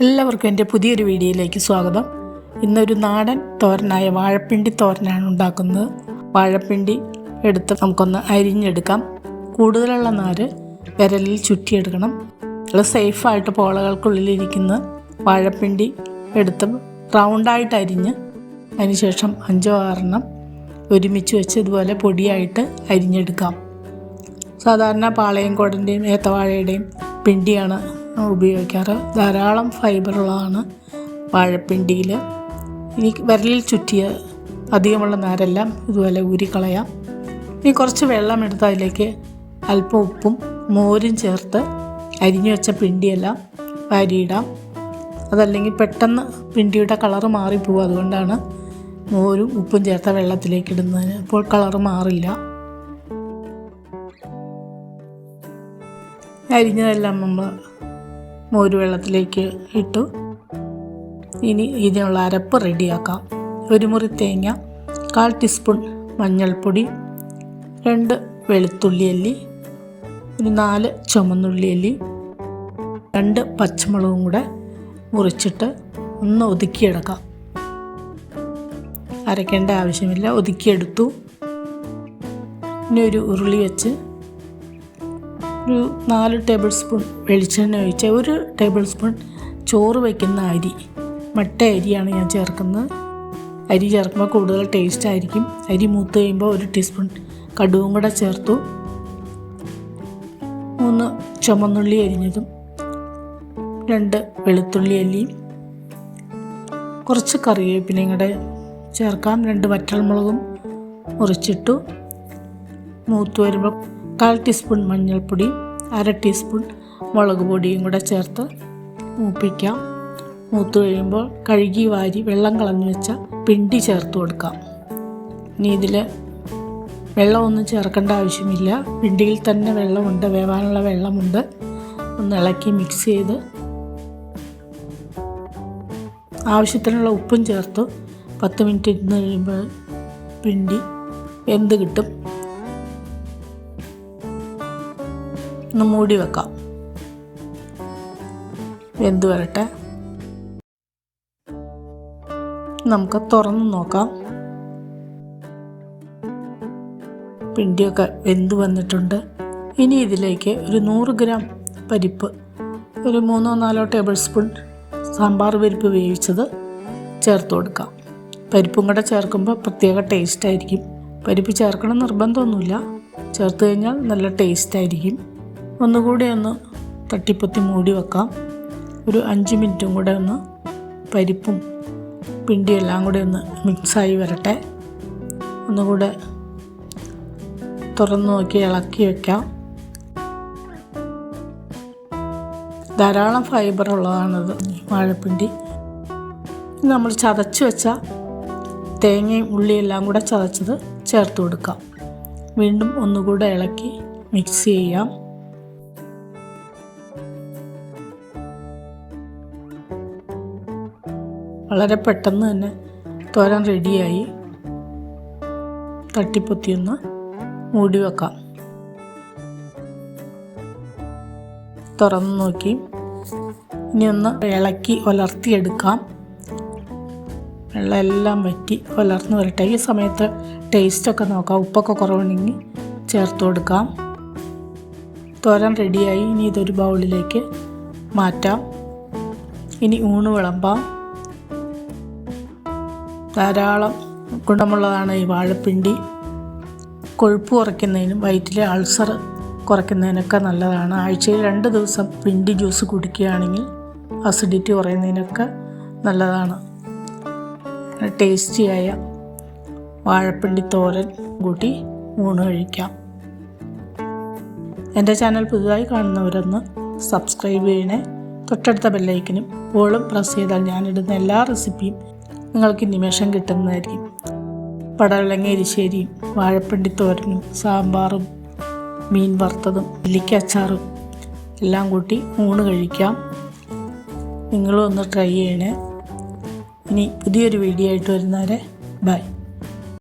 എല്ലാവർക്കും എന്റെ പുതിയൊരു വീഡിയോയിലേക്ക് സ്വാഗതം. ഇന്നൊരു നാടൻ തോരനായ വാഴപ്പിണ്ടി തോരനാണ് ഉണ്ടാക്കുന്നത്. വാഴപ്പിണ്ടി എടുത്ത് നമുക്കൊന്ന് അരിഞ്ഞെടുക്കാം. കൂടുതലുള്ള നാര് വിരലിൽ ചുറ്റിയെടുക്കണം. നല്ല സേഫായിട്ട് പോളകൾക്കുള്ളിലിരിക്കുന്ന വാഴപ്പിണ്ടി എടുത്ത് റൗണ്ടായിട്ട് അരിഞ്ഞ് അതിനുശേഷം അഞ്ചോ ആറെണ്ണം ഒരുമിച്ച് വെച്ച് ഇതുപോലെ പൊടിയായിട്ട് അരിഞ്ഞെടുക്കാം. സാധാരണ പാളയംകോടിന്റെയും ഏത്തവാഴയുടെയും പിണ്ടിയാണ് ഉപയോഗിക്കാറ്. ധാരാളം ഫൈബറുള്ളതാണ് വാഴപ്പിണ്ടിയിൽ ഇനി വിരലിൽ ചുറ്റിയ അധികമുള്ള നാരെല്ലാം ഇതുപോലെ ഊരിക്കളയാം. ഇനി കുറച്ച് വെള്ളം എടുത്ത് അതിലേക്ക് അല്പം ഉപ്പും മോരും ചേർത്ത് അരിഞ്ഞു വെച്ച പിണ്ടിയെല്ലാം വാരിയിടാം. അതല്ലെങ്കിൽ പെട്ടെന്ന് പിണ്ടിയുടെ കളറ് മാറിപ്പോവും അതുകൊണ്ടാണ് മോരും ഉപ്പും ചേർത്ത വെള്ളത്തിലേക്ക് ഇടുന്നതിന് അപ്പോൾ കളറ് മാറില്ല. അരിഞ്ഞതെല്ലാം നമ്മൾ മോര് വെള്ളത്തിലേക്ക് ഇട്ടു. ഇനി ഇതിനുള്ള അരപ്പ് റെഡിയാക്കാം. ഒരു മുറി തേങ്ങ കാൽ ടീസ്പൂൺ മഞ്ഞൾപ്പൊടി രണ്ട് വെളുത്തുള്ളി അല്ലി ഒരു നാല് ചുമന്നുള്ളി അല്ലി രണ്ട് പച്ചമുളകും കൂടെ മുറിച്ചിട്ട് ഒന്ന് ഒതുക്കിയെടുക്കാം. അരയ്ക്കേണ്ട ആവശ്യമില്ല ഒതുക്കിയെടുത്തു. ഇനി ഒരു ഉരുളി വെച്ച് ഒരു നാല് ടേബിൾ സ്പൂൺ വെളിച്ചെണ്ണ ഒഴിച്ച് ഒരു ടേബിൾ സ്പൂൺ ചോറ് വയ്ക്കുന്ന അരി. മട്ട അരിയാണ് ഞാൻ ചേർക്കുന്നത്. അരി ചേർക്കുമ്പോൾ കൂടുതൽ ടേസ്റ്റ് ആയിരിക്കും. അരി മൂത്ത് കഴിയുമ്പോൾ ഒരു ടീസ്പൂൺ കടുവും കൂടെ ചേർത്തു. മൂന്ന് ചുമന്നുള്ളി അരിഞ്ഞതും രണ്ട് വെളുത്തുള്ളി അല്ലിയും. കുറച്ച് കറിവേപ്പിലയും കൂടെ ചേർക്കാം. രണ്ട് വറ്റൽമുളകും മുറിച്ചിട്ടു. മൂത്ത് വരുമ്പോൾ കാൽ ടീസ്പൂൺ മഞ്ഞൾപ്പൊടി അര ടീസ്പൂൺ മുളക് പൊടിയും കൂടെ ചേർത്ത് മൂപ്പിക്കാം. മൂത്ത് കഴിയുമ്പോൾ കഴുകി വാരി വെള്ളം കളഞ്ഞു വെച്ച പിണ്ടി ചേർത്ത് കൊടുക്കാം. ഇനി ഇതിൽ വെള്ളമൊന്നും ചേർക്കേണ്ട ആവശ്യമില്ല. പിണ്ടിയിൽ തന്നെ വെള്ളമുണ്ട് വേവാനുള്ള വെള്ളമുണ്ട്. ഒന്ന് ഇളക്കി മിക്സ് ചെയ്ത് ആവശ്യത്തിനുള്ള ഉപ്പും ചേർത്ത്. പത്ത് മിനിറ്റ് ഇരുന്ന് കഴിയുമ്പോൾ പിണ്ടി വെന്ത് കിട്ടും. ഒന്ന് മൂടി വെക്കാം. വെന്ത് വരട്ടെ. നമുക്ക് തുറന്ന് നോക്കാം. പിണ്ടിയൊക്കെ വെന്ത് വന്നിട്ടുണ്ട്. ഇനി ഇതിലേക്ക് ഒരു നൂറ് ഗ്രാം പരിപ്പ് ഒരു മൂന്നോ നാലോ ടേബിൾ സ്പൂൺ സാമ്പാർ പരിപ്പ് വേവിച്ചത് ചേർത്ത് കൊടുക്കാം. പരിപ്പും കൂടെ ചേർക്കുമ്പോൾ പ്രത്യേക ടേസ്റ്റ് ആയിരിക്കും. പരിപ്പ് ചേർക്കണം നിർബന്ധമൊന്നുമില്ല. ചേർത്ത് കഴിഞ്ഞാൽ നല്ല ടേസ്റ്റ് ആയിരിക്കും. ഒന്നുകൂടി ഒന്ന് തട്ടിപ്പൊത്തി മൂടി വെക്കാം. ഒരു അഞ്ച് മിനിറ്റും കൂടെ ഒന്ന് പരിപ്പും പിണ്ടിയും എല്ലാം കൂടെ ഒന്ന് മിക്സായി വരട്ടെ. ഒന്നുകൂടെ തുറന്നു നോക്കി ഇളക്കി വയ്ക്കാം ധാരാളം ഫൈബർ ഉള്ളതാണത് വാഴപ്പിണ്ടി. നമ്മൾ ചതച്ച് വെച്ച തേങ്ങയും ഉള്ളിയും എല്ലാം കൂടെ ചതച്ചത് ചേർത്ത് കൊടുക്കാം. വീണ്ടും ഒന്നുകൂടെ ഇളക്കി മിക്സ് ചെയ്യാം. വളരെ പെട്ടെന്ന് തന്നെ തോരൻ റെഡിയായി. തട്ടിപ്പൊത്തിയൊന്ന് മൂടി വെക്കാം. തുറന്ന് നോക്കി. ഇനി ഒന്ന് ഇളക്കി ഉലർത്തിയെടുക്കാം വെള്ളം എല്ലാം വറ്റി ഉലർന്ന് വരട്ടെ. ഈ സമയത്ത് ടേസ്റ്റൊക്കെ നോക്കാം. ഉപ്പൊക്കെ കുറവുണ്ടെങ്കിൽ ചേർത്ത് കൊടുക്കാം. തോരൻ റെഡിയായി. ഇനി ഇതൊരു ബൗളിലേക്ക് മാറ്റാം. ഇനി ഊണ് വിളമ്പാം. ധാരാളം ഗുണമുള്ളതാണ് ഈ വാഴപ്പിണ്ടി. കൊഴുപ്പ് കുറയ്ക്കുന്നതിനും വയറ്റിലെ അൾസർ കുറയ്ക്കുന്നതിനൊക്കെ നല്ലതാണ്. ആഴ്ചയിൽ രണ്ട് ദിവസം പിണ്ടി ജ്യൂസ് കുടിക്കുകയാണെങ്കിൽ അസിഡിറ്റി കുറയുന്നതിനൊക്കെ നല്ലതാണ്. ടേസ്റ്റിയായ വാഴപ്പിണ്ടി തോരൻ കൂട്ടി ഊണ് കഴിക്കാം. എന്റെ ചാനൽ പുതുതായി കാണുന്നവരൊന്ന് സബ്സ്ക്രൈബ് ചെയ്യണേ. തൊട്ടടുത്ത ബെല്ലൈക്കനും ഓളും പ്രസ് ചെയ്താൽ ഞാനിടുന്ന എല്ലാ റെസിപ്പിയും നിങ്ങൾക്ക് നിമിഷം കിട്ടുന്നതായിരിക്കും. പടവലങ്ങ എരിശ്ശേരിയും വാഴപ്പിണ്ടി തോരനും സാമ്പാറും മീൻ വറുത്തതും നെല്ലിക്കച്ചാറും എല്ലാം കൂട്ടി ഊണ് കഴിക്കാം. നിങ്ങളും ഒന്ന് ട്രൈ ചെയ്യണേ. ഇനി പുതിയൊരു വീഡിയോ ആയിട്ട് വരുന്നവരെ ബൈ.